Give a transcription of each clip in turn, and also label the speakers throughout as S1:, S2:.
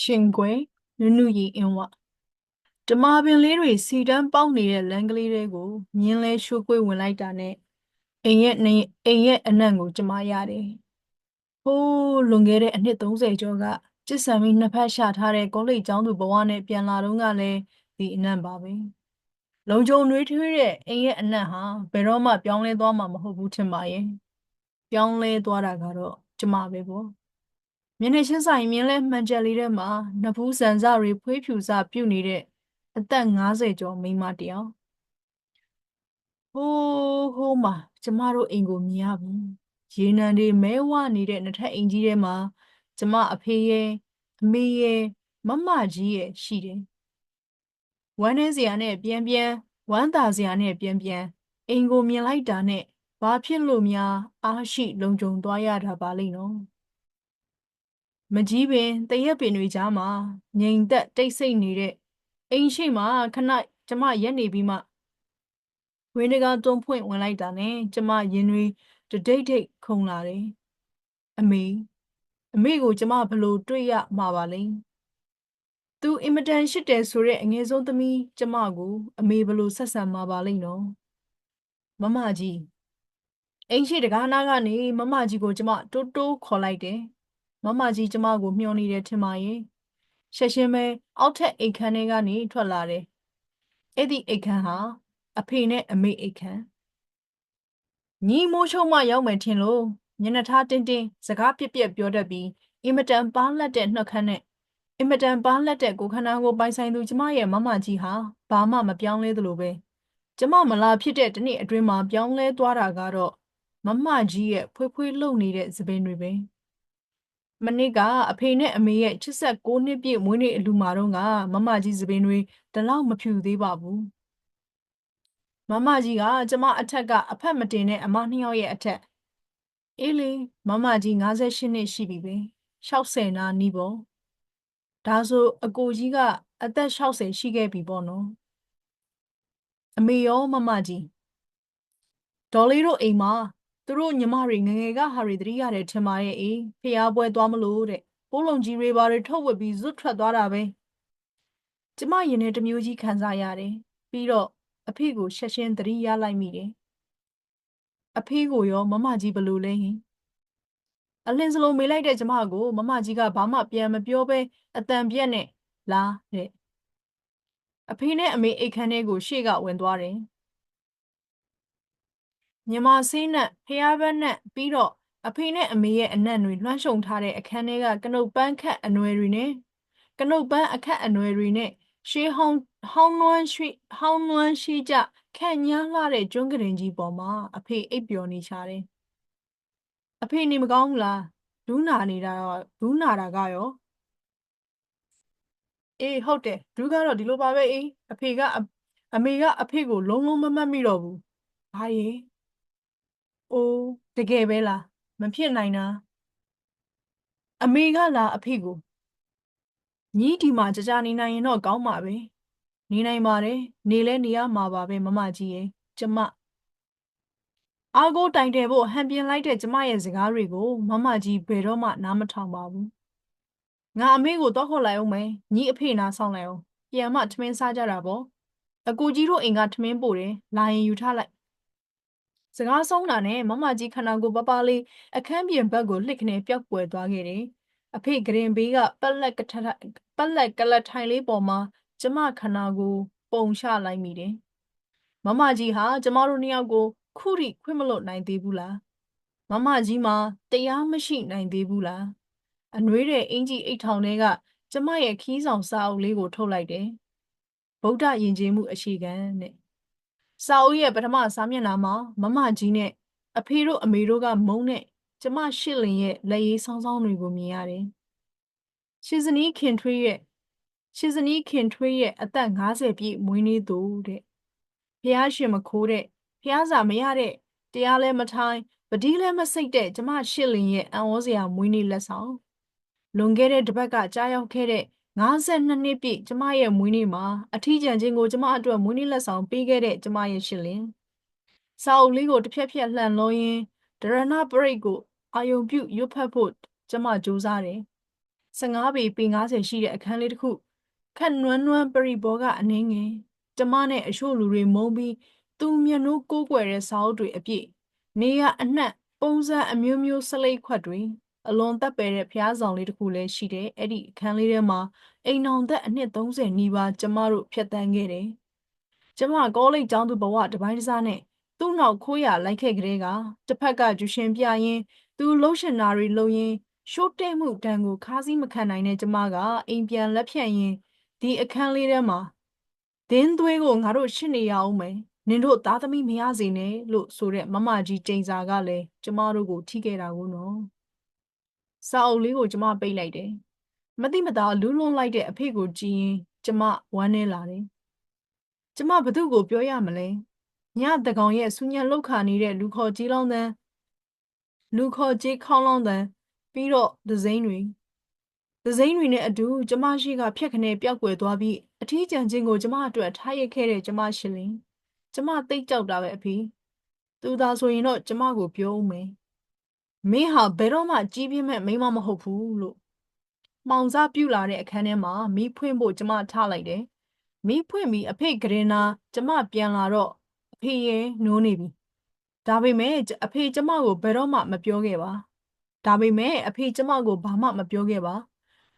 S1: ရှင်ကွယ်နုနုရီအင်းဝဓမ္မာပင်လေးတွေစီတန်းပေါက်နေတဲ့လမ်းကလေးတွေကိုမြင်းလဲရှိုးကွေးဝင်လိုက်တာနဲ့အိမ်ရဲ့နေအိမ်ရဲ့အနံ့ကိုကျမရတယ်ဟိုးလွန်ခဲ့တဲ့အနှစ်30ကျော်ကကျစ်ဆံပြီးနှစ်ဖက်ရှာထားတဲ့ကောလိပ်ကျောင်းသူဘဝနဲ့ပြန်လာတော့ကလည်းဒီအနံ့ပါပဲလုံကြုံနှွေးထွေးတဲ့အိမ်ရဲ့အနံ့ဟာဘယ်တော့မှပြောင်းလဲသွားမှာမဟုတ်ဘူးထင်ပါရဲ့ပြောင်းလဲသွားတာကတော့ကျမပဲပေါ့ မျက်နှာချင်းဆိုင်မြင်းလဲမှန်ချက်လေးထဲမှာနဖူးဆန်စတွေဖွေးဖြူစပြုတ်နေတဲ့အသက်50ကျော်မိန်းမတစ်ယောက်ဟိုးဟိုးမှာကျမတို့အိမ်ကိုမြင်ရပြီရေနံတွေမဲဝနေတဲ့နှစ်ထပ်အိမ်ကြီးထဲမှာကျမအဖေရဲ့အမေရဲ့မမကြီးရဲ့ရှိတယ်ဝမ်းနေစရာနဲ့ပြန်ပြန်ဝမ်းသာစရာနဲ့ပြန်ပြန်အိမ်ကိုမြင်လိုက်တာနဲ့ဘာဖြစ်လို့များအားရှိလုံခြုံသွားရတာပါလိမ့်နော် မကြီးပင်တရက်ပင်တွေကြားမှာငြိမ်သက်တိတ်ဆိတ်နေတဲ့အိမ်ရှိမှခဏကျမရက်နေပြီးမှဝင်းတကာတွန်းဖွင့်ဝင်လိုက်တာနဲ့ကျမရင်တွေတဒိတ်ဒိတ်ခုန်လာတယ်အမေအမေကိုကျမဘလို့တွေ့ရမှာပါလဲသူအင်မတန်ရှစ်တယ်ဆိုတဲ့အငယ်ဆုံးသမီးကျမကိုအမေဘလို့ဆက်ဆံမှာပါလိမ့်နော်မမကြီးအိမ်ရှိတကားနားကနေမမကြီးကိုကျမတိုးတိုးခေါ်လိုက်တယ် မမကြီးကျမကိုမျှော်နေတယ်ထင်ပါရဲ့ရှက်ရှင်းပဲအောက်ထက်အိတ်ခမ်းထဲကနေထွက်လာတယ်အဲ့ဒီအိတ်ခမ်းဟာအဖေနဲ့အမေအိတ်ခမ်းညီမိုးချုံမရောက်မယ်ထင်လို့ညနေထားတင်းတင်းစကားပြက်ပြက်ပြောတတ်ပြီးအင်မတန်ပါလက်တဲ့နှုတ်ခမ်းနဲ့အင်မတန်ပါလက်တဲ့ကိုယ်ခန္ဓာကိုပိုင်ဆိုင်သူကျမရဲ့မမကြီးဟာဘာမှမပြောင်းလဲသလိုပဲကျမမလာဖြစ်တဲ့တနေ့အတွင်းမှာပြောင်းလဲသွားတာကတော့မမကြီးရဲ့ဖွေးဖွေးလှုပ်နေတဲ့သပင်တွေပဲ မနစ်ကအဖေနဲ့အမေရဲ့86နှစ်ပြည့်မွေးနေ့အလူမာတော့ကမမကြီးစပင်းတွေဒီလောက်မဖြူသေးပါဘူးမမကြီးကကျမအထက်ကအဖက်မတင်တဲ့အမနှစ်ယောက်ရဲ့အထက်အေးလေမမကြီး58နှစ်ရှိပြီပဲ60နာနီးပေါ့ဒါဆိုအကိုကြီးကအသက်60ရှိခဲ့ပြီပေါ့နော်အမေရောမမကြီးဒေါ်လေးတို့အိမ်မှာ သူတို့ညီမတွေငယ်ငယ်ကဟာတွေတတိရတယ်ထင်ပါရဲ့အေးဖျားပွဲသွားမလို့တဲ့ပိုးလုံးကြီးတွေဘာတွေထုတ်ဝက်ပြီးဇွတ်ထွက်သွားတာပဲကျမရင်ထဲတစ်မျိုးကြီးခံစားရတယ်ပြီးတော့အဖေကိုရှက်ရှင်းတတိရလိုက်မိတယ်အဖေကိုရောမမကြီးဘယ်လိုလဲဟင်အလင်းစလုံးမေးလိုက်တဲ့ကျမကိုမမကြီးကဘာမှပြန်မပြောဘဲအတန်ပြက်နဲ့လာတဲ့အဖေနဲ့အမေအိတ်ခမ်းထဲကိုရှေ့ကဝင်သွားတယ် မြမဆေးနဲ့ဖျားဘက်နဲ့ပြီးတော့အဖေနဲ့အမေရဲ့အနံ့တွေလွှမ်းခြုံထားတဲ့အခန်းထဲကကနုတ်ပန်းခတ်အနွယ်တွေနဲ့ကနုတ်ပန်းအခက်အနွယ်တွေနဲ့ရှေးဟောင်းဟောင်းနွမ်းရှိဟောင်းနွမ်းရှိကြခန့်ညားလှတဲ့ကျွန်းကရင်ကြီးပေါ်မှာအဖေအိပ်ပျော်နေချတယ်အဖေနေမကောင်းဘူးလားဒူးနာနေတာရောဒူးနာတာကရောအေးဟုတ်တယ်ဒူးကတော့ဒီလိုပါပဲအေးအဖေကအအမေကအဖေကိုလုံးလုံးမမှတ်မိတော့ဘူးဘာရေ အိုးတကယ်ပဲလားမဖြစ်နိုင်တာအမေကလားအဖေကိုညီဒီမှာကြကြနေနိုင်ရင်တော့ကောင်းပါပဲနေနိုင်ပါတယ်နေလဲနေရမှာပါပဲမမကြီးရဲ့ကျမအာကိုတိုင်တယ်ဖို့ဟန်ပြင်းလိုက်တဲ့ကျမရဲ့စကားတွေကိုမမကြီးဘယ်တော့မှနားမထောင်ပါဘူးငါအမေကိုတော့ခေါ်လိုက်အောင်မယ်ညီအဖေနားဆောင်လိုက်အောင်ပြန်မှထမင်းစားကြတာပေါ့အကူကြီးတို့အိမ်ကထမင်းပို့တယ်လာရင်ယူထားလိုက် စကားဆုံးတာနဲ့မမကြီးခန္ဓာကိုယ်ပပလေးအခန်းပြင်ဘက်ကိုလှစ်ခနဲ့ပျောက်ကွယ်သွားခဲ့တယ်။အဖေဂရင်ဘေးကပက်လက်ကထထပက်လက်ကလတ်ထိုင်လေးပေါ်မှာကျမခန္ဓာကိုယ်ပုံချလိုက်မိတယ်။မမကြီးဟာကျမတို့နှစ်ယောက်ကိုခုထိခွင့်မလွတ်နိုင်သေးဘူးလား။မမကြီးမှာတရားမရှိနိုင်သေးဘူးလား။အနှွေးတဲ့အင်ကြီးအိတ်ထောင်ထဲကကျမရဲ့ခီးဆောင်စာအုပ်လေးကိုထုတ်လိုက်တယ်။ဗုဒ္ဓယဉ်ကျေးမှုအရှိခံတဲ့ စာအုပ်ရဲ့ပထမစာမျက်နှာမှာမမကြီးနဲ့အဖေတို့အမေတို့ကမုန်းတဲ့ကျမရှစ်လင်ရဲ့လက်ရေးဆောင်းဆောင်းတွေကိုမြင်ရတယ်။ရှစ်စနီးခင်ထွေးရဲ့ရှစ်စနီးခင်ထွေးရဲ့အသက်50ပြည့်မွေးနေ့သူတဲ့။ဖះရှင်မခိုးတဲ့ဖះစာမရတဲ့တရားလဲမထိုင်ပတိလဲမစိတ်တဲ့ကျမရှစ်လင်ရဲ့အံ့ဩစရာမွေးနေ့လက်ဆောင်လွန်ခဲ့တဲ့တစ်ပတ်ကကြားရောက်ခဲ့တဲ့ 52နှစ်ပြည့်ကျမရဲ့မွေးနေ့မှာအထီးကျန်ခြင်းကိုကျမအတွက်မွေးနေ့လက်ဆောင်ပေးခဲ့တဲ့ကျမရဲ့ရှစ်လင်စာအုပ်လေးကိုတစ်ဖြက်ဖြက်လှန်လို့ရင်းဒရဏပရိတ်ကိုအာယုံပြုရွတ်ဖတ်ဖို့ကျမကြိုးစားတယ်15ပေပေ90ရှိတဲ့အခန်းလေးတစ်ခုခက်နွမ်းနွမ်းပရိဘောကအနေငယ်ကျမနဲ့အချို့လူတွေမုန်းပြီးသူမျက်နှိုးကိုးကွယ်တဲ့စာအုပ်တွေအပြည့်နေရအနှံ့ပုံစံအမျိုးမျိုးစလိတ်ခွက်တွေ အလွန်သက်ပယ်တဲ့ဖျားဆောင်လေးတစ်ခုလည်းရှိတယ်အဲ့ဒီအခန်းလေးထဲမှာအိမ်အောင်သက်အနှစ်30နီးပါးကျမတို့ဖြတ်တန်းခဲ့တယ်ကျမကောလိပ်ကျောင်းသူဘဝတစ်ပိုင်းတစ်စားနဲ့သူ့နောက်ခိုးရလိုက်ခဲ့ကြတဲ့ကတစ်ဖက်ကကျူရှင်ပြရင်သူလှုပ်ရှင်နာတွေလှုပ်ရင်ရှိုးတဲ့မှုတန်ကိုခါးစည်းမခံနိုင်တဲ့ကျမကအိမ်ပြန်လက်ဖြတ်ရင်ဒီအခန်းလေးထဲမှာဒင်းသွေးကိုငါတို့ရှင်းနေရအောင်မယ်နင်တို့သားသမီးမရစေနဲ့လို့ဆိုတဲ့မမကြီးကျိန်စာကလည်းကျမတို့ကိုထိခဲ့တာကိုနော် စာအုပ်လေးကိုကျမပိတ်လိုက်တယ်မတိမတာလူးလွန်လိုက်တဲ့အဖေကိုကြည့်ရင်ကျမဝမ်းနေလာတယ်ကျမဘသူ့ကိုပြောရမလဲညတကောင်ရဲ့ဆူညံလောက်ခါနေတဲ့လူခေါ်ကြီးလောင်းတန်းလူခေါ်ကြီးခေါင်းလောင်းတန်းပြီးတော့ဒဇိမ့်တွေဒဇိမ့်တွေနဲ့အတူကျမရှိကဖြက်ခနဲ့ပျောက်ကွယ်သွားပြီးအထီးကျန်ခြင်းကိုကျမအတွက်ထားရခဲ့တဲ့ကျမရှင်လင်းကျမသိတ်ကြောက်တာပဲအဖေသူသာဆိုရင်တော့ကျမကိုပြောဦးမယ် မင်းဟာဘယ်တော့မှကြီးပြင်းမဲ့မိန်းမမဟုတ်ဘူးလို့မှောင်စားပြူလာတဲ့အခန်းထဲမှာမီးဖွင့်ဖို့ကျမထားလိုက်တယ်မီးဖွင့်ပြီးအဖေကရင်နာကျမပြန်လာတော့အဖေရဲ့နိုးနေပြီဒါပေမဲ့အဖေကျမကိုဘယ်တော့မှမပြောခဲ့ပါဒါပေမဲ့အဖေကျမကိုဘာမှမပြောခဲ့ပါ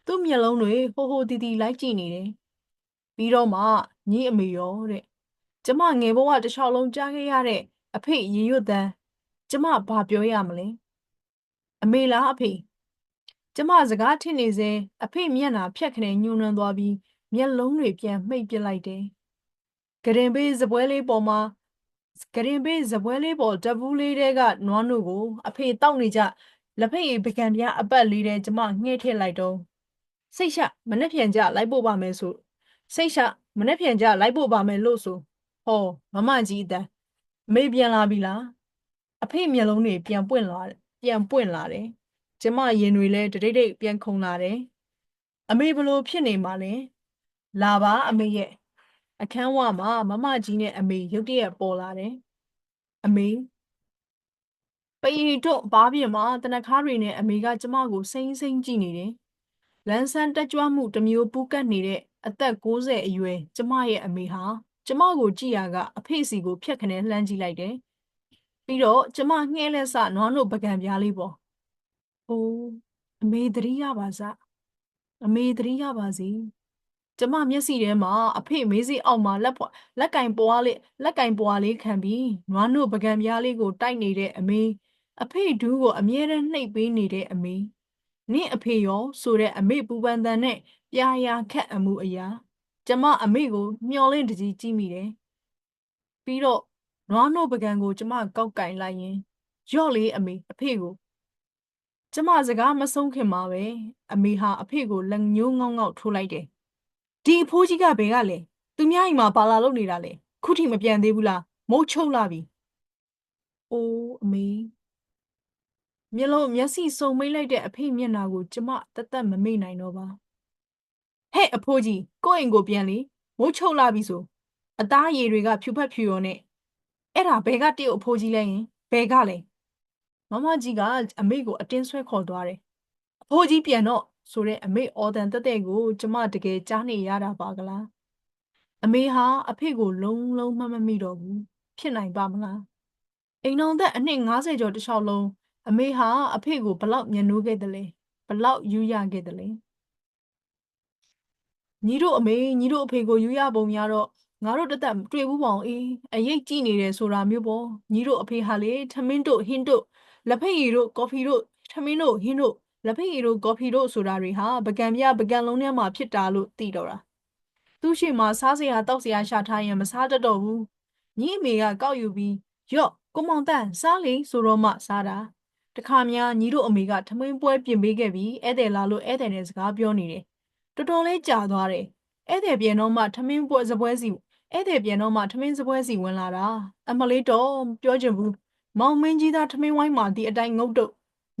S1: သူ့မျက်လုံးတွေဟိုဟိုတီတီလိုက်ကြည့်နေတယ်ပြီးတော့မှညီအမေရောတဲ့ကျမငယ်ဘဝတစ်လျှောက်လုံးကြားခဲ့ရတဲ့အဖေရေရွတ်တန်းကျမဘာပြောရမလဲ အမေလားအဖေကျမစကားထင်နေစေအဖေမျက်နှာဖြတ်ခနဲ့ညှိုးနှွမ်းသွားပြီးမျက်လုံးတွေပြန်မှိတ်ပစ်လိုက်တယ်ဂရင်ဘေးစပွဲလေးပေါ်မှာဂရင်ဘေးစပွဲလေးပေါ်တပူးလေးတဲကနွားနို့ကို အဖေတောက်နေကြလက်ဖက်ရည်ပကံပြားအပတ်လေးတဲကျမငှဲ့ထည့်လိုက်တော့စိတ်ရှမနှက်ပြန်ကြလိုက်ပို့ပါမယ်ဆိုစိတ်ရှမနှက်ပြန်ကြလိုက်ပို့ပါမယ်လို့ဆိုဟောမမကြီးအတန်းအမေပြန်လာပြီလားအဖေမျက်လုံးတွေပြန်ပွင့်လာ ပြန်ပွင့်လာတယ်ကျမရင်တွေလည်းတတိတ်တိတ်ပြန်ခုန်လာတယ်အမေဘလို့ဖြစ်နေမှလဲလာပါအမေရဲ့အခန်းဝမှာမမကြီးနဲ့အမေရုတ်တရက်ပေါ်လာတယ်အမေပရီတို့ဘားပြင်မှာတနခါးတွေနဲ့အမေကကျမကိုစိမ့်စိမ့်ကြည့်နေတယ်လန်းဆန်းတက်ကြွမှုတစ်မျိုးပူးကတ်နေတဲ့အသက်60အရွယ်ကျမရဲ့အမေဟာကျမကိုကြည့်ရကအဖေစီကိုဖြတ်ခနဲလှမ်းကြည့်လိုက်တယ် ပြီးတော့ကျမငှဲလက်စနွားနို့ပကံပြားလေးပေါ့။အိုးအမေသတိရပါစ။အမေသတိရပါစေ။ကျမမျက်စိထဲမှာအဖေမေးစိအောက်မှာလက်ပွားလက်ကင်ပွားလေးလက်ကင်ပွားလေးခံပြီးနွားနို့ပကံပြားလေးကိုတိုက်နေတဲ့အမေအဖေဒူးကိုအမြဲတမ်းနှိပ်ပေးနေတဲ့အမေနင့်အဖေရောဆိုတဲ့အမေပူပန်တန်နဲ့ပြာရာခက်အမှုအရာ ကျမအမေကိုမျောလင့်တကြီးကြည့်မိတယ်။ပြီးတော့ နွားနို့ပကံကို ကျမကောက်ကင်လိုက်ရင်ရော့လေးအမေအဖေကိုကျမစကားမဆုံးခင်မှာပဲအမေဟာအဖေကိုလက်ညှိုးငေါက်ငေါက်ထိုးလိုက်တယ်ဒီအဖိုးကြီးကဘယ်ကလဲသူများအိမ်မှာဘာလာလုပ်နေတာလဲခုထိမပြန်သေးဘူးလားမုတ်ချုပ်လာပြီအိုးအမေမျက်လုံးမျက်စိစုံမိတ်လိုက်တဲ့အဖေမျက်နှာကိုကျမတသက်မမေ့နိုင်တော့ပါဟဲ့အဖိုးကြီးကိုယ့်အိမ်ကိုပြန်လေမုတ်ချုပ်လာပြီဆိုအသားရည်တွေကဖြူဖက်ဖြူရောနဲ့ အဲ့ဒါဘယ်ကတရုတ်အဖိုးကြီးလဲရင်ဘယ်ကလဲမမကြီးကအမေကိုအတင်းဆွဲခေါ်သွားတယ်အဖိုးကြီးပြန်တော့ဆိုတဲ့အမေအော်တန်တက်တဲ့ကိုကျမတကယ်ကြားနေရတာပါကလားအမေဟာအဖေကိုလုံးလုံးမမမိတော့ဘူးဖြစ်နိုင်ပါမလားအိမ်တော်သက်အနှစ်90ကျော်တစ်လျှောက်လုံးအမေဟာအဖေကိုဘလောက်ညှနိုးခဲ့တယ်လဲဘလောက်ယူရခဲ့တယ်လဲညီတို့အမေညီတို့အဖေကိုယူရပုံများတော့ ငါတို့တသက်တွေ့ဘူးပေါင်အေးအရေးကြည့်နေတယ်ဆိုတာမျိုးပေါ့ညီတို့အဖေဟာလေထမင်းတို့ဟင်းတို့လက်ဖက်ရည်တို့ကော်ဖီတို့ထမင်းတို့ဟင်းတို့လက်ဖက်ရည်တို့ကော်ဖီတို့ဆိုတာတွေဟာပကံပြပကံလုံးထဲမှာဖြစ်တာလို့သိတော့တာသူ့ရှိမှာစားစရာတောက်စရာရှာထားရင်မစားတတ်တော့ဘူးညီအမေကကောက်ယူပြီးရော့ကိုမောင်တန်းစားလေဆိုတော့မှစားတာတခါများညီတို့အမေကထမင်းပွဲပြင်ပေးခဲ့ပြီးဧည့်သည်လာလို့ဧည့်သည်နဲ့စကားပြောနေတယ်တော်တော်လေးကြာသွားတယ်ဧည့်သည်ပြန်တော့မှထမင်းပွဲစပွဲစီ ဧည့်သည်ပြန်တော့မှထမင်းစပွဲစီဝင်လာတာအမလေးတော့ပြောချင်ဘူးမောင်မင်းကြီးသားထမင်းဝိုင်းမှာဒီအတိုင်းငုတ်တုတ်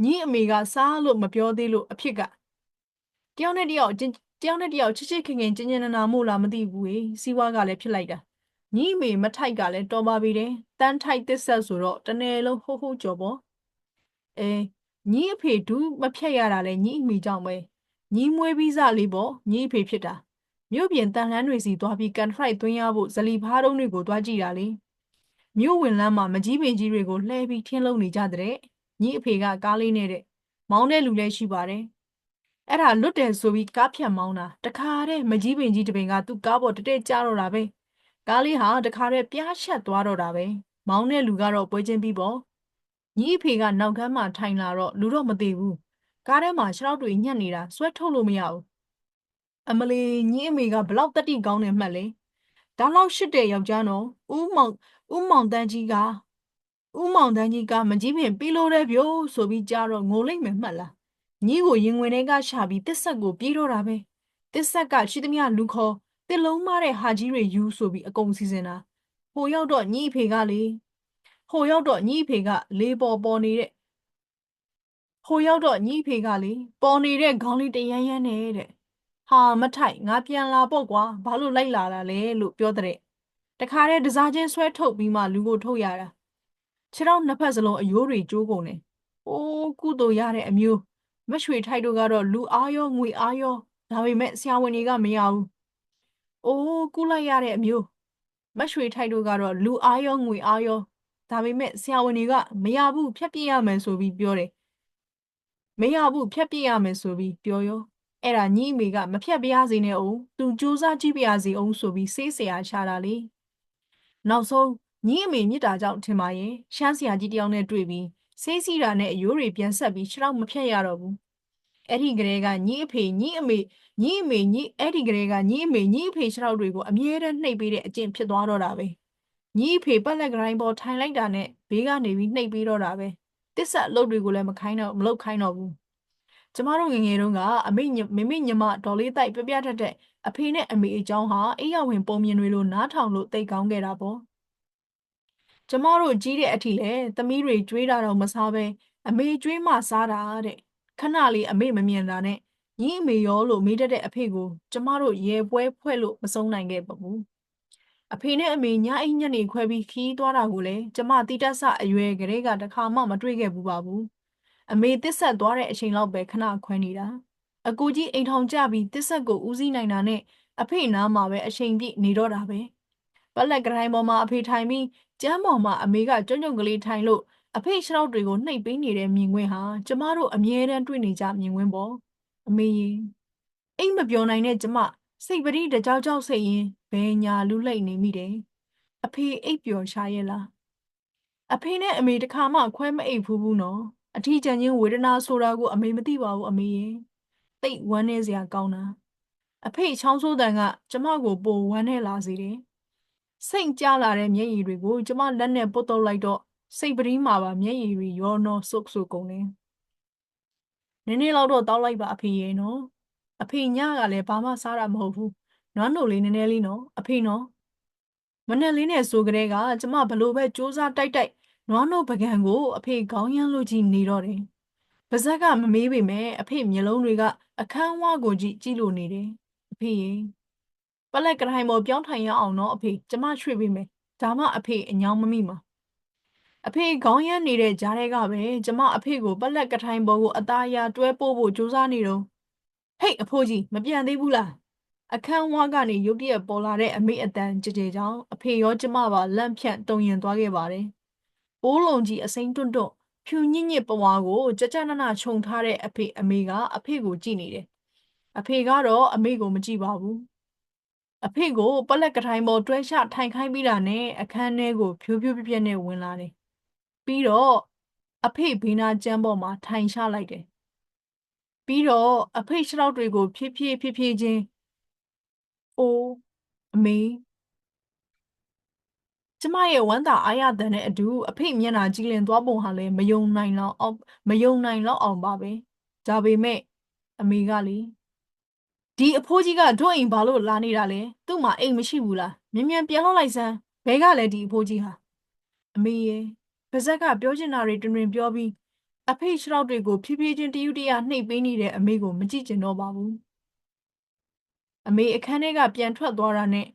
S1: ညီအမေကစားလို့မပြောသေးလို့အဖြစ်ကတယောက်နဲ့တယောက်တယောက်နဲ့တယောက်ချစ်ချစ်ခင်ခင်ကျင်ကျင်နာနာမို့လားမသိဘူးလေစီးပွားကလည်းဖြစ်လိုက်တာညီအမေမထိုက်ကလည်းတော်ပါပြီတယ်တန်းထိုက်တစ်ဆက်ဆိုတော့တနေ့လုံးဟိုးဟိုးကြော်ပေါ့အဲညီအဖေဒူးမဖြတ်ရတာလဲညီအမေကြောင့်ပဲညီမွေးပြီးစလေးပေါ့ညီအဖေဖြစ်တာ မြို့ပြင်တန်လန်းတွေစီသွားပြီးကန်ထရိုက်သွင်းရဖို့ဇလီဖားတုံးတွေကိုသွားကြည့်တာလေမြို့ဝင်လမ်းမှာမကြီးပင်ကြီးတွေကိုလှဲပြီးထင်းလုံးနေကြတဲ့ညီအဖေကကားလေးနဲ့တဲ့မောင်းတဲ့လူလည်းရှိပါတယ်အဲ့ဒါလွတ်တယ်ဆိုပြီးကားဖြတ်မောင်းတာတခါတည်းမကြီးပင်ကြီးတစ်ပင်ကသူ့ကားပေါ်တက်တက်ကြတော့တာပဲကားလေးဟာတခါတည်းပြားရှက်သွားတော့တာပဲမောင်းတဲ့လူကတော့ပွဲချင်းပြီးပေါ့ညီအဖေကနောက်ခန်းမှာထိုင်လာတော့လူတော့မသေးဘူးကားထဲမှာခြေထောက်တွေညှက်နေတာဆွဲထုတ်လို့မရဘူး အမလီညီအမေကဘလောက်တက်တိကောင်းနေမှတ်လေဒါလောက်ရှစ်တဲ့ယောက်ျားနော်ဦးမောင်ဦးမောင်တန်းကြီးကဦးမောင်တန်းကြီးကမကြီးပင်ပြီးလို့တဲ့ဗျို့ဆိုပြီးကြားတော့ငိုလိုက်မယ်မှတ်လားညီကိုရင်ဝင်တွေကရှာပြီးတစ်ဆက်ကိုပြေးတော့တာပဲတစ်ဆက်ကရှိသမျှလူခေါ်တစ်လုံးမတဲ့ဟာကြီးတွေယူဆိုပြီးအကုန်စီစဉ်တာဟိုရောက်တော့ညီအဖေကလေဟိုရောက်တော့ညီအဖေကလေးပေါ်ပေါ်နေတဲ့ဟိုရောက်တော့ညီအဖေကလေပေါ်နေတဲ့ခေါင်းလေးတရမ်းရမ်းနေတဲ့ ဟာမထိုက်ငါပြန်လာပေါ့ကွာဘာလို့လိုက်လာတာလဲလို့ပြောတဲ့တခါတည်းတစားချင်းဆွဲထုတ်ပြီးမှလူကိုထုတ်ရတာခြေထောက်နှစ်ဖက်စလုံးအယိုးတွေကျိုးကုန်တယ်အိုးကုသိုလ်ရတဲ့အမျိုးမရွှေထိုက်တို့ကတော့လူအားရောငွေအားရောဒါပေမဲ့ဆရာဝန်တွေကမရဘူးအိုးကုလိုက်ရတဲ့အမျိုးမရွှေထိုက်တို့ကတော့လူအားရောငွေအားရောဒါပေမဲ့ဆရာဝန်တွေကမရဘူးဖြတ်ပြစ်ရမယ်ဆိုပြီးပြောတယ်မရဘူးဖြတ်ပြစ်ရမယ်ဆိုပြီးပြောရော အဲ့ဒါညီအမေကမဖြတ်ပြရစေနဲ့အောင်သူစူးစမ်းကြည့်ပြရစီအောင်ဆိုပြီးစေးစရာရှာတာလေနောက်ဆုံးညီအမေမြစ်တာကြောင့်ထင်ပါရဲ့ရှမ်းစရာကြီးတယောက်နဲ့တွေ့ပြီးဆေးစီတာနဲ့အယိုးတွေပြန်ဆက်ပြီးခြေထောက်မဖြတ်ရတော့ဘူးအဲ့ဒီကလေးကညီအဖေညီအမေညီအမေညီအဲ့ဒီကလေးကညီအမေညီအဖေခြေထောက်တွေကိုအမြဲတမ်းနှိပ်ပေးတဲ့အကျင့်ဖြစ်သွားတော့တာပဲညီအဖေပက်လက်ဂရိုင်းပေါ်ထိုင်လိုက်တာနဲ့ဘေးကနေပြီးနှိပ်ပေးတော့တာပဲတစ်ဆက်အလုပ်တွေကိုလည်းမခိုင်းတော့မလုပ်ခိုင်းတော့ဘူး ကျမတို့ငငယ်တုန်းကအမေညမမေညမဒေါ်လေးတိုက်ပြပြတတ်တဲ့အဖေနဲ့အမေအကြောင်းဟာအိယာဝင်ပုံမြင်တွေလိုနားထောင်လို့တိတ်ကောင်းခဲ့တာပေါ့ကျမတို့ကြီးတဲ့အထိလဲသမီးတွေကျွေးတာတော့မစားပဲအမေကျွေးမှစားတာတဲ့ခဏလေးအမေမမြင်တာနဲ့ညီအမေရောလို့မေးတတ်တဲ့အဖေကို ကျမတို့ရေပွဲဖွဲ့လို့မဆုံးနိုင်ခဲ့ပါဘူးအဖေနဲ့အမေညအိညနေခွဲပြီးခီးသွားတာကိုလည်းကျမတိတက်ဆအရွယ်ကလေးကတခါမှမတွေ့ခဲ့ဘူးပါဘူး အမေတစ်ဆက်သွားတဲ့အချိန်လောက်ပဲခဏခွဲနေတာအကူကြီးအိမ်ထောင်ကြပြီးတစ်ဆက်ကိုဦးစီးနိုင်တာနဲ့အဖေနားမှာပဲအချိန်ပြည့်နေတော့တာပဲပလက်ကတိုင်းပေါ်မှာအဖေထိုင်ပြီးကျမ်းပေါ်မှာအမေကကြွန့်ကြွန့်ကလေးထိုင်လို့အဖေခြေထောက်တွေကိုနှိပ်ပေးနေတဲ့မြင်ကွင်းဟာကျမတို့အမြဲတမ်းတွေ့နေကြမြင်ကွင်းပေါ့အမေရင်အိမ်မပြောနိုင်တဲ့ကျမစိတ်ပရိတကြောက်ကြောက်စိတ်ရင်ဘယ်ညာလူလိမ့်နေမိတယ်အဖေအိပ်ပျော်ရှာရဲ့လားအဖေနဲ့အမေတခါမှခွဲမအိပ်ဘူးဘူးနော် အထီးကျန်ချင်းဝေဒနာဆိုတာကိုအမေမသိပါဘူးအမေရင်တိတ်ဝမ်းနေစရာကောင်းတာအဖေချောင်းဆိုးတန်ကကျမကိုပိုဝမ်းနေလာစေတယ်စိတ်ကြလာတဲ့မျက်ရည်တွေကိုကျမလက်နဲ့ပုတ်တုပ်လိုက်တော့စိတ်ပရင်းမှာပါမျက်ရည်တွေရောနောဆုပ်ဆုပ်ကုန်တယ်နည်းနည်းတော့တောက်လိုက်ပါအဖေရေနော်အဖေညကလည်းဘာမှစားတာမဟုတ်ဘူးနွမ်းတို့လေးနည်းနည်းလေးနော်အဖေနော်မနဲ့လေးနဲ့ဆိုကြတဲ့ကကျမဘလို့ပဲစူးစမ်းတိုက်တိုက် နွားနို့ပကံကို အဖေခေါင်းရမ်းလို့ကြည့်နေတော့တယ်။ပါဇက်ကမမေးပေမဲ့အဖေမျက်လုံးတွေကအခန်းဝါကိုကြည့်ကြည့်လို့နေတယ်။အဖေရေပလက်ကတိုင်းပေါ်ပြောင်းထိုင်ရအောင်တော့အဖေကျမရွှေ့ပေးမယ်။ဒါမှအဖေအညောင်းမမိမှာ။အဖေခေါင်းရမ်းနေတဲ့ကြားထဲကပဲကျမအဖေကိုပလက်ကတိုင်းပေါ်ကိုအသားရတွဲပို့ဖို့ကြိုးစားနေတော့ဟိတ်အဖိုးကြီးမပြန်သေးဘူးလား။အခန်းဝါကနေရုတ်တရက်ပေါ်လာတဲ့အမေအတန်ကြဲကြဲကြောင်အဖေရောကျမပါလန့်ဖြန့်တုံရင်သွားခဲ့ပါတယ်။ ပိုးလုံးကြီးအစိမ့်တွန့်တွန့်ဖြူညစ်ညစ်ပွားကိုကြကြနနခြုံထားတဲ့အဖေအမေကအဖေကိုကြည့်နေတယ်။အဖေကတော့အမေကိုမကြည့်ပါဘူး။အဖေကိုပလက်ကထိုင်ပေါ်တွဲချထိုင်ခိုင်းပြီးတာနဲ့အခန်းထဲကိုဖြိုးဖြိုးပြပြနဲ့ဝင်လာတယ်။ပြီးတော့အဖေဘေးနာကျမ်းပေါ်မှာထိုင်ချလိုက်တယ်။ပြီးတော့အဖေခြေထောက်တွေကိုဖြည်းဖြည်းဖြည်းဖြည်းချင်းအိုးအမေ ကျမရဲ့ဝမ်းသာအားရသံနဲ့အတူအဖေမျက်နှာကြည်လင်သွားပုံဟာလည်းမယုံနိုင်လောက်အောင်မယုံနိုင်လောက်အောင်ပါပဲဒါပေမဲ့အမေကလေဒီအဖိုးကြီးကတို့အိမ်ဘာလို့လာနေတာလဲသူ့မှာအိမ်မရှိဘူးလားမြန်မြန်ပြန်လောက်လိုက်စမ်းဘဲကလည်းဒီအဖိုးကြီးဟာအမေရဲ့ပါဇက်ကပြောချင်တာတွေတွင်တွင်ပြောပြီးအဖေခြေထောက်တွေကိုဖြည်းဖြည်းချင်းတယူတရနှိပ်ပေးနေတဲ့အမေကိုမကြည့်ကျင်တော့ပါဘူးအမေအခန်းထဲကပြန်ထွက်သွားတာနဲ့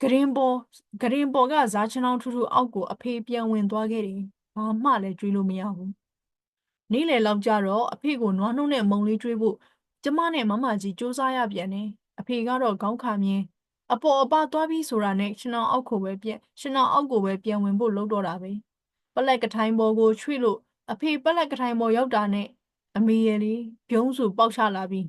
S1: ဂရင်ပေါ်ဂရင်ပေါ်ကဇာချနောင်းထူးထူးအောက်ကိုအဖေပြန်ဝင်သွားခဲ့တယ်။ဘာမှလည်းကြွေးလို့မရဘူး။နေ့လယ်လောက်ကျတော့အဖေကိုနွားနှုတ်နဲ့မုံလေးကျွေးဖို့ကျမနဲ့မမကြီးစူးစမ်းရပြန်တယ်အဖေကတော့ခေါင်းခါမြင်းအပေါ်အပသွားပြီးဆိုတာနဲ့ရှင်အောင်အောက်ကိုပဲပြန်ရှင်အောင်အောက်ကိုပဲပြန်ဝင်ဖို့လုပ်တော့တာပဲပလက်ကထိုင်ပေါ်ကိုချွေလို့အဖေပလက်ကထိုင်ပေါ်ရောက်တာနဲ့အမေရဲ့လေပြုံးစုပေါက်ချလာပြီး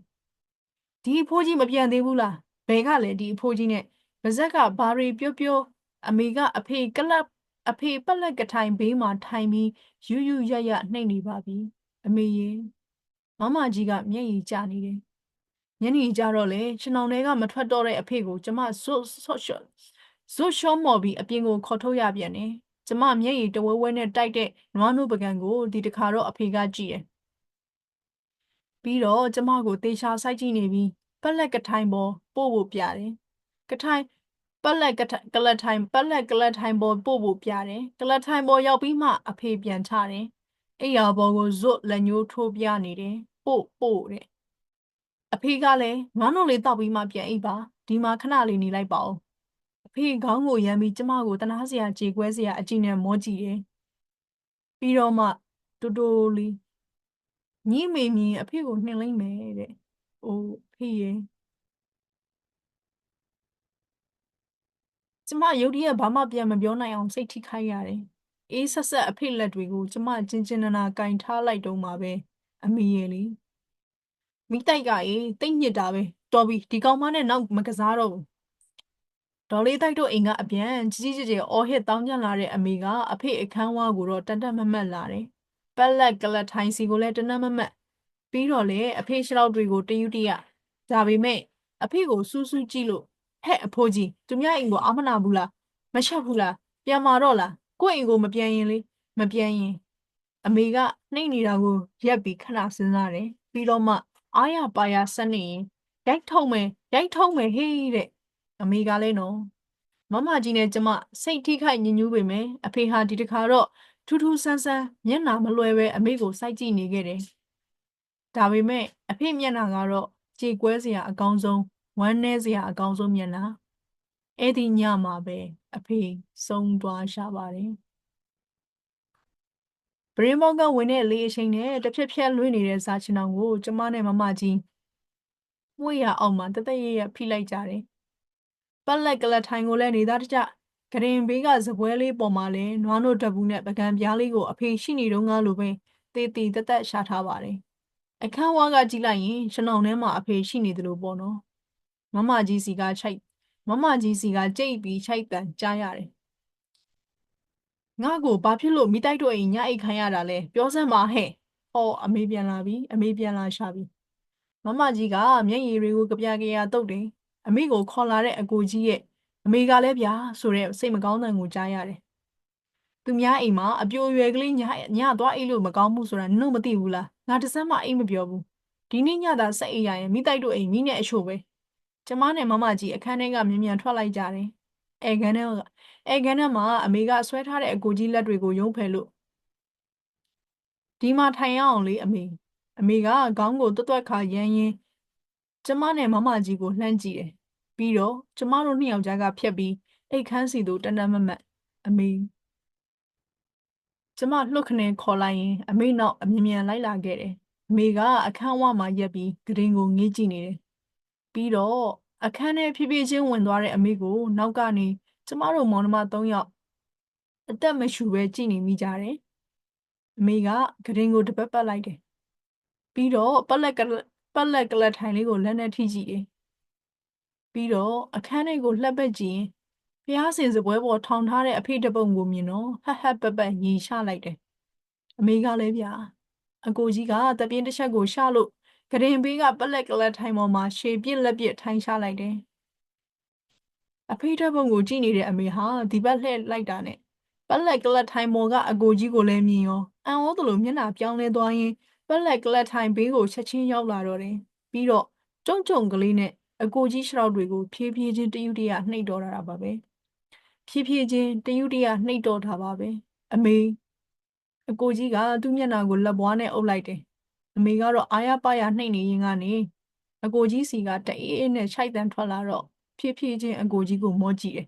S1: ဒီအဖိုးကြီးမပြန်သေးဘူးလားဘယ်ကလဲဒီအဖိုးကြီးနဲ့ ဗဇက်ကဘာရီပြို့ပြို့အမေကအဖေကလပ်အဖေပလက်ကထိုင်ဘေးမှာထိုင်ပြီးယူယူရရနှိမ့်နေပါပြီအမေရဲ့မမကြီးကမျက်ရည်ကျနေတယ်ညနေကြတော့လေရှင်အောင်တွေကမထွက်တော့တဲ့အဖေကိုကျမဇွတ်ဆော့ရှော့ဇွတ်ရှော့မော်ပြီးအပြင်ကိုခေါ်ထုတ်ရပြန်တယ်ကျမမျက်ရည်တဝဲဝဲနဲ့တိုက်တဲ့နွားနို့ပကံကိုဒီတခါတော့အဖေကကြည့်တယ်ပြီးတော့ကျမကိုတေချာစိုက်ကြည့်နေပြီးပက်လက်ကထိုင်ပေါ်ပို့ဖို့ပြတယ် ကထိုင်ပက်လက်ကထိုင်ကလတ်ထိုင်ပက်လက်ကလတ်ထိုင်ပေါ်ပို့ဖို့ပြတယ်ကလတ်ထိုင်ပေါ်ရောက်ပြီးမှအဖေပြန်ချတယ်အိယာဘော်ကိုဇွတ်လက်ညှိုးထိုးပြနေတယ်ပို့ပို့တဲ့အဖေကလည်းငါးနုံလေးတောက်ပြီးမှပြန်အိပ်ပါဒီမှာခဏလေးနေလိုက်ပါဦးအဖေခေါင်းကိုရမ်းပြီးကျမကိုတနာစရာကြေကွဲစရာအကြည့်နဲ့မောကြည့်တယ်ပြီးတော့မှတူတူလေးညီမေမြင်အဖေကိုနှင်လိုက်မယ်တဲ့။အိုးဖေရဲ့ ကျမရုတ်တရက်ဘာမှပြန်မပြောနိုင်အောင်စိတ်ထိခိုက်ရတယ်။အေးဆက်ဆက်အဖေလက်တွေကိုကျမကျဉ်ကျဉ်နာနာကင်ထားလိုက်တော့မှပဲအမေရဲ့လေမိတိုက်ကအေးတိတ်ညစ်တာပဲတော်ပြီဒီကောင်မနဲ့နောက်မကစားတော့ဘူးဒေါ်လေးတိုက်တို့အိမ်ကအပြန်ကြီးကြီးကျယ်ကျယ်အော်ဟစ်တောင်းကြလာတဲ့အမေကအဖေအခန်းဝါကိုတော့တန်တက်မမတ်လာတယ်ပက်လက်ကလတ်ထိုင်စီကိုလည်းတနတ်မမတ်ပြီးတော့လေအဖေရှောက်တွေကိုတယူတရဒါပေမဲ့အဖေကိုစူးစူးကြည့်လို့ ဟဲ့အဖိုးကြီးသူများအိမ်ကိုအာမနာဘူးလားမရှက်ဘူးလားပြန်มาတော့လားကိုယ့်အိမ်ကိုမပြန်ရင်လေမပြန်ရင် အမေကနှိမ့်နေတာကိုရက်ပြီးခဏစဉ်းစားတယ်ပြီးတော့မှအားရပါရဆက်နေရင်ရိုက်ထုံမယ်ရိုက်ထုံမယ်ဟေးတဲ့အမေကလည်းနော်မမကြီးနဲ့ကျမစိတ်ထိခိုက်ညစ်ညူးပေမဲ့အဖေဟာဒီတစ်ခါတော့ထူးထူးဆန်းဆန်းမျက်နှာမလွယ်ပဲအမေကိုစိုက်ကြည့်နေခဲ့တယ်ဒါပေမဲ့အဖေမျက်နှာကတော့ကြေကွဲစရာအကောင်းဆုံး ဝမ်းနည်းစရာအကောင်းဆုံးမျက်နှာအဲ့ဒီညမှာပဲအဖေဆုံးသွားရှာပါတယ်ဗရင်မောင်ကဝင်တဲ့လေအချိန်နဲ့တစ်ဖြက်ဖြက်လွှင့်နေတဲ့ဇာချင်အောင်ကိုကျမနဲ့မမကြီးမွေရအောင်မှတသက်ရရဖိလိုက်ကြတယ်။ပတ်လက်ကလတ်ထိုင်ကိုလည်းနေသားတကြဂရင်ဘေးကဇပွဲလေးပေါ်မှာလဲနွားနို့တက်ဘူးနဲ့ပကံပြားလေးကိုအဖေရှိနေတော့ငါလိုပဲတေးတေးတက်တက်ရှာထားပါတယ်။အခန်းဝါကကြည့်လိုက်ရင်ရှင်အောင်ထဲမှာအဖေရှိနေတယ်လို့ပေါ့နော်။ မမကြီးစီကချိုက်မမကြီးစီကကြိတ်ပြီးချိုက်တန်ကြားရတယ်။ငါ့ကိုဘာဖြစ်လို့မိတိုက်တော့အိမ်ညအိတ်ခိုင်းရတာလဲပြောစမ်းပါဟဲ့ဟောအမေပြန်လာပြီအမေပြန်လာရှာပြီမမကြီးကမျက်ရည်တွေကိုကြပြကြရတုတ်တယ်အမေကိုခေါ်လာတဲ့အကိုကြီးရဲ့အမေကလည်းဗျာဆိုတဲ့စိတ်မကောင်းတဲ့ကိုကြားရတယ်သူများအိမ်မှာအပြိုရွယ်ကလေးညညသွားအိတ်လို့မကောင်းဘူးဆိုတာနင်တို့မသိဘူးလားငါတစ်စက်မှအိတ်မပြောဘူးဒီနေ့ညသာစက်အိတ်ရရင်မိတိုက်တော့အိမ်မိနဲ့အချို့ပဲ ကျမနဲ့မမကြီးအခန်းထဲကမြင်မြန်ထွက်လိုက်ကြတယ်။အဲခန်းထဲကအဲခန်းထဲမှာအမေကဆွဲထားတဲ့အကိုကြီးလက်တွေကိုရုပ်ဖယ်လို့ဒီမှာထိုင်ရအောင်လေအမေအမေကခေါင်းကိုတွတ်တွတ်ခါရမ်းရင်းကျမနဲ့မမကြီးကိုလှမ်းကြည့်တယ်။ပြီးတော့ကျမတို့နှစ်ယောက်ကြားကဖြတ်ပြီးအိတ်ခန်းစီသို့တနတ်မမတ်အမေကျမလှုပ်ခနဲ့ခေါ်လိုက်ရင်အမေနောက်အမြင်မြန်လိုက်လာခဲ့တယ်။အမေကအခန်းဝမှာရက်ပြီးဂရင်ကိုငေးကြည့်နေတယ်။ ပြီးတော့အခန်းထဲဖြည်းဖြည်းချင်းဝင်သွားတဲ့အမေကို နောက်ကနေကျမတို့မောင်နှမ၃ယောက်အသက်မရှူပဲကြည်နေမိကြတယ်။အမေကဂရင်ကိုတပတ်ပတ်လိုက်တယ်။ပြီးတော့ပက်လက်ကလပက်လက်ကလတ်ထိုင်လေးကိုလက်နဲ့ထိကြည့်တယ်။ပြီးတော့အခန်းထဲကိုလှက်ပက်ကြည့်ရင်ဖျားစင်စပွဲပေါ်ထောင်ထားတဲ့အဖေတပုံကိုမြင်တော့ဟက်ဟက်ပက်ပက်ညီရှလိုက်တယ်။အမေကလည်းဗျာအကိုကြီးကတပြင်းတစ်ချက်ကိုရှလို့ ဂရင်ဘေးကပက်လက်ကလတ်ထိုင်ပေါ်မှာရှေပြစ်လက်ပြစ်ထိုင်ရှလိုက်တယ်။အဖေဓာတ်ပုံကိုကြည့်နေတဲ့အမေဟာဒီဘက်လှည့်လိုက်တာနဲ့ပက်လက်ကလတ်ထိုင်ပေါ်ကအကိုကြီးကိုလည်းမြင်ရောအံ့ဩသလိုမျက်နှာပြောင်းလဲသွားရင်းပက်လက်ကလတ်ထိုင်ဘေးကိုချက်ချင်းရောက်လာတော့တယ်ပြီးတော့ကြုံကြုံကလေးနဲ့အကိုကြီးရှောက်တွေကိုဖြည်းဖြည်းချင်းတယူတရနှိပ်တော်တာပါပဲဖြည်းဖြည်းချင်းတယူတရနှိပ်တော်တာပါပဲအမေအကိုကြီးကသူ့မျက်နှာကိုလက်ပွားနဲ့အုပ်လိုက်တယ် အမေကတော့အာရပါရနှိပ်နေရင်ကနေအကိုကြီးစီကတအေးအေးနဲ့ခြိုက်တန်ထွက်လာတော့ဖြည်းဖြည်းချင်းအကိုကြီးကိုမောကြည့်တယ်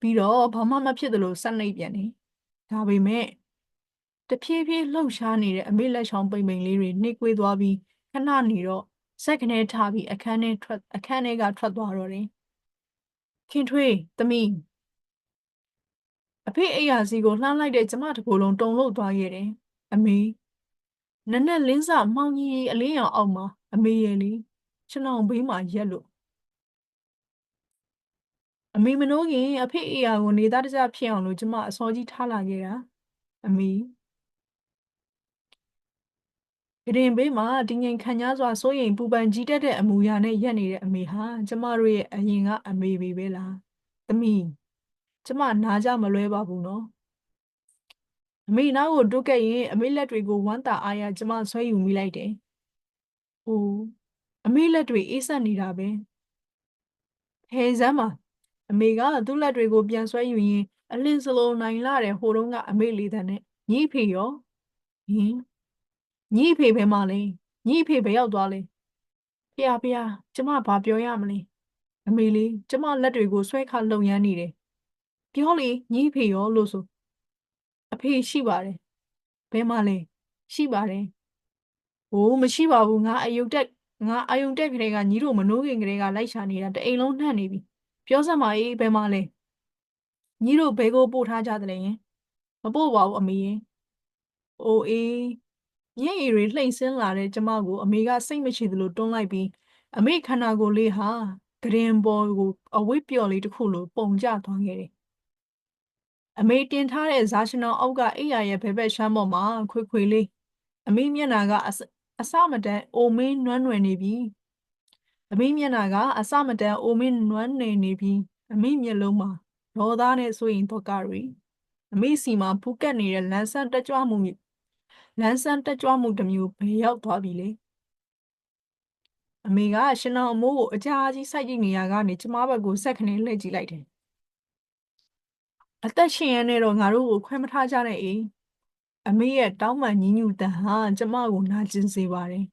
S1: ပြီးတော့ဘာမှမဖြစ်သလိုဆက်နှိပ်ပြန်တယ်ဒါပေမဲ့တဖြည်းဖြည်းလှုပ်ရှားနေတဲ့အမေလက်ချောင်းပိန်ပိန်လေးတွေနှိပ်ကွေးသွားပြီးခဏနေတော့စက်ကနေထားပြီးအခန်းထဲထွက်အခန်းထဲကထွက်သွားတော့တယ်ခင်ထွေးသမီးအဖေအိယာစီကိုလှမ်းလိုက်တဲ့ကျမတစ်ကိုယ်လုံးတုန်လှုပ်သွားခဲ့တယ်အမေ နက်နက်လင်းစမှောင်ကြီးအလင်းရောင်အောက်မှာအမေရဲ့လေကျွန်တော်ဘေးမှာရက်လို့အမေမနှိုးခင်အဖေအိယာကိုနေသားတကျဖြစ်အောင်လို့ကျမအစောကြီးထားလာခဲ့တာအမေဂရင်ဘေးမှာတင်းငင်ခံညားစွာစိုးရိမ်ပူပန်ကြီးတက်တဲ့အမူအရာနဲ့ရက်နေတဲ့အမေဟာကျမတို့ရဲ့အရင်ကအမေပဲပဲလားသမီးကျမနားကြမလွဲပါဘူးနော် အမေနားကိုတွတ်ခဲ့ရင်အမေလက်တွေကိုဝမ်းသာအားရကျမဆွဲယူမိလိုက်တယ်။ဟိုအမေလက်တွေအေးဆက်နေတာပဲ။ဟဲစမ်းပါအမေကသူ့လက်တွေကိုပြန်ဆွဲယူရင်အလင်းစလုံးနိုင်လာတဲ့ဟိုတုန်းကအမေလေးတန်းနဲ့ညီဖေရောဟင်ညီဖေဘယ်မှာလဲညီဖေဘယ်ရောက်သွားလဲဖေဖေကျမဘာပြောရမလဲအမေလေးကျမလက်တွေကိုဆွဲခါလုံရမ်းနေတယ်ပြောလေညီဖေရောလို့ဆို အဖေရှိပါတယ်ဘယ်မှာလဲရှိပါတယ်ဟိုးမရှိပါဘူးငါအယုတ်တက်ငါအယုံတက်ကလေးကညီတို့မနိုးခင်ကလေးကလိုက်ရှာနေတာတအိမ်လုံးနှံ့နေပြီပြောစမ်းပါအေးဘယ်မှာလဲညီတို့ဘယ်ကိုပို့ထားကြသလဲယင်မပို့ပါဘူးအမေရင်အိုအေးညင်ရီတွေလှိမ့်ဆင်းလာတဲ့ကျမကို အမေကစိတ်မရှိသလိုတွန်းလိုက်ပြီးအမေခန္ဓာကိုယ်လေးဟာဂရင်ပေါ်ကိုအဝိပျော်လေးတစ်ခုလိုပုံကျသွားခဲ့တယ် အမေတင်ထားတဲ့ဇာရှင်တော်အောက်ကအိယာရဲ့ဘဲဘက်ရှမ်းပေါ်မှာခွေခွေလေးအမေမျက်နှာကအစအစမတန်အိုမင်းနွမ်းနွယ်နေပြီအမေမျက်နှာကအစမတန်အိုမင်းနွမ်းနယ်နေပြီအမေမျက်လုံးမှာဒေါသနဲ့ဆိုရင်တော့ကရီအမေစီမှာဖူးကက်နေတဲ့လန်းဆန်းတက်ကြွမှုလန်းဆန်းတက်ကြွမှုတစ်မျိုးဘယ်ရောက်သွားပြီလဲအမေကရှင်တော်အမိုးကိုအကြာကြီးစိုက်ကြည့်နေရကနေကျမဘက်ကိုဆက်ခနေလှည့်ကြည့်လိုက်တယ် အသက်ရှင်ရတဲ့တော့ငါတို့ကိုခွဲမထားကြနဲ့အေးအမေရဲ့တောင်းပန်ညီညူတန်ဟာကျမကိုနာကျင်စေပါတယ်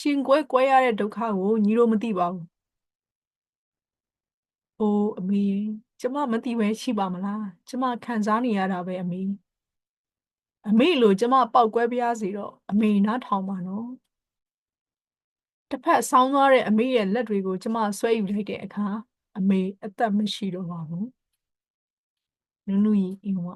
S1: ရှင်ကွဲကွဲရတဲ့ဒုက္ခကိုညီတို့မသိပါဘူး။အိုးအမေကျမမသိပဲရှိပါမလား။ကျမခံစားနေရတာပဲအမေ။အမေလိုကျမပောက်ကွဲပြားစီတော့အမေနားထောင်ပါနော်။တစ်ဖက်ဆောင်းသွားတဲ့အမေရဲ့လက်တွေကိုကျမဆွဲယူလိုက်တဲ့အခါအမေအသက်မရှိတော့ပါဘူး။ နုနုကြီးအင်းဝ